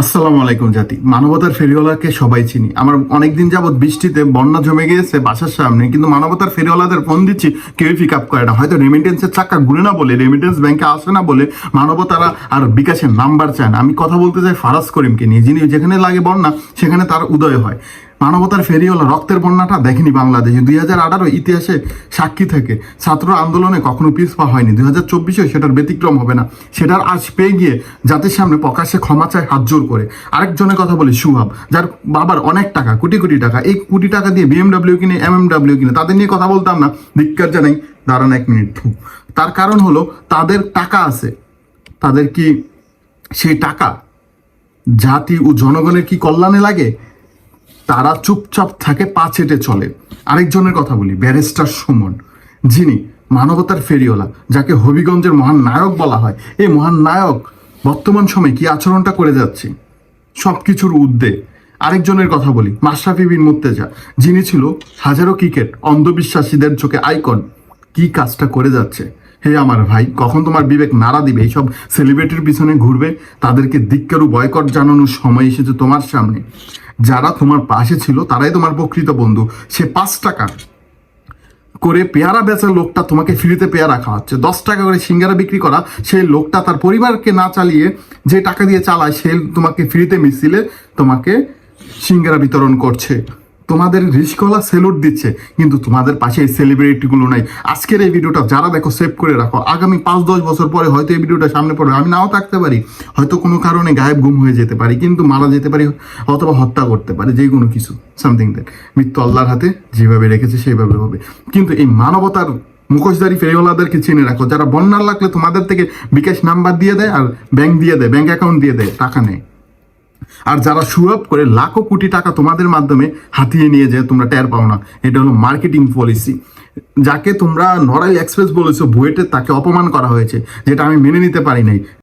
আসসালামু আলাইকুম জাতি। মানবতার ফেরিওয়ালাকে সবাই চিনি। আমার অনেকদিন যাবৎ বৃষ্টিতে বন্যা জমে গিয়েছে বাসার সামনে, কিন্তু মানবতার ফেরিওয়ালাদের ফোন দিচ্ছি, কেউই পিক আপ করে না। হয়তো রেমিটেন্সের চাকা ঘুরে না বলে রেমিটেন্স ব্যাংকে আসে না বলে মানবতারা আর বিকাশের নাম্বার চায় না। আমি কথা বলতে চাই ফারাজ করিমকে নিয়ে, যিনি যেখানে লাগে বন্যা, সেখানে তার উদয় হয়। মানবতার ফেরিওয়ালা রক্তের বন্যাটা দেখেনি বাংলাদেশে। দুই হাজার আঠারো ইতিহাসে সাক্ষী থেকে ছাত্র আন্দোলনে কখনো পিছপা হয়নি। দুই হাজার চব্বিশে সেটার ব্যতিক্রম হবে না। সেটার আজ পেয়ে গিয়ে জাতির সামনে প্রকাশ্যে ক্ষমা চায় হাত জোর করে। আরেকজনের কথা বলি সুহাব যার বাবার অনেক টাকা, কোটি কোটি টাকা, এই কোটি টাকা দিয়ে বিএমডাব্লিউ কিনে এমএমডাব্লিউ কিনে, তাদের নিয়ে কথা বলতাম না। ধিক্কার জানাই, দাঁড়ান এক মিনিট। তার কারণ হলো, তাদের টাকা আছে। তাদের কি সেই টাকা জাতি ও জনগণের কি কল্যাণে লাগে? তারা চুপচাপ থাকে, পা চেটে চলে। আরেকজনের কথা বলি, ব্যারিস্টার সুমন। যিনি মানবতার ফেরিওলা যাকে হবিগঞ্জের মহান নায়ক বলা হয়। এই মহান নায়ক বর্তমান সময়ে কি আচরণটা করে যাচ্ছে? সব কিছুর উদ্দে আরেকজনের কথা বলি, মাশরাফি বিন মুর্তেজা, যিনি ছিল হাজারো ক্রিকেট অন্ধবিশ্বাসীদের চোখে আইকন। কি কাজটা করে যাচ্ছে? হে আমার ভাই, কখন তোমার বিবেক নাড়া দিবে? এইসব সেলিব্রিটির পিছনে ঘুরবে, তাদেরকে ধিক্কারু বয়কট জানানোর সময় এসেছে তোমার সামনে। যারা তোমার পাশে ছিল, তারাই তোমার প্রকৃত বন্ধু। সে পাঁচ টাকা করে পেয়ারা বেচার লোকটা তোমাকে ফ্রিতে পেয়ারা খাওয়াচ্ছে। দশ টাকা করে সিঙ্গারা বিক্রি করা সেই লোকটা তার পরিবারকে না চালিয়ে যে টাকা দিয়ে চালায়, সে তোমাকে ফ্রিতে মিছিলে তোমাকে সিঙ্গারা বিতরণ করছে। তোমাদের রিস্কওয়ালা সেলুট দিচ্ছে, কিন্তু তোমাদের পাশে এই সেলিব্রিটিগুলো নাই। আজকের এই ভিডিওটা যারা দেখো সেভ করে রাখো। আগামী পাঁচ, দশ বছর পরে হয়তো এই ভিডিওটা সামনে পড়বে। আমি নাও থাকতে পারি। হয়তো কোনো কারণে গায়েব গুম হয়ে যেতে পারি, কিন্তু মারা যেতে পারি, অথবা হত্যা করতে পারি, যে কোনো কিছু সামথিং দ্যাট মৃত্যু আল্লাহর হাতে যেভাবে রেখেছে, সেইভাবে হবে। কিন্তু এই মানবতার মুখোশধারী ফেরিওয়ালাদেরকে চিনে রাখো। যারা বন্যার লাগলে তোমাদের থেকে বিকাশ নাম্বার দিয়ে দেয় আর ব্যাংক দিয়ে দেয় ব্যাংক অ্যাকাউন্ট দিয়ে দেয়, টাকা নেয়। আর যারা সুরভ করে লাখো কোটি টাকা তোমাদের মাধ্যমে হাতিয়ে নিয়ে যায়, তোমরা টের পাও না। এটা হলো মার্কেটিং পলিসি যাকে তোমরা নড়াই এক্সপ্রেস বলেছ, বুয়েটে তাকে অপমান করা হয়েছে, যেটা আমি মেনে নিতে পারি নাই।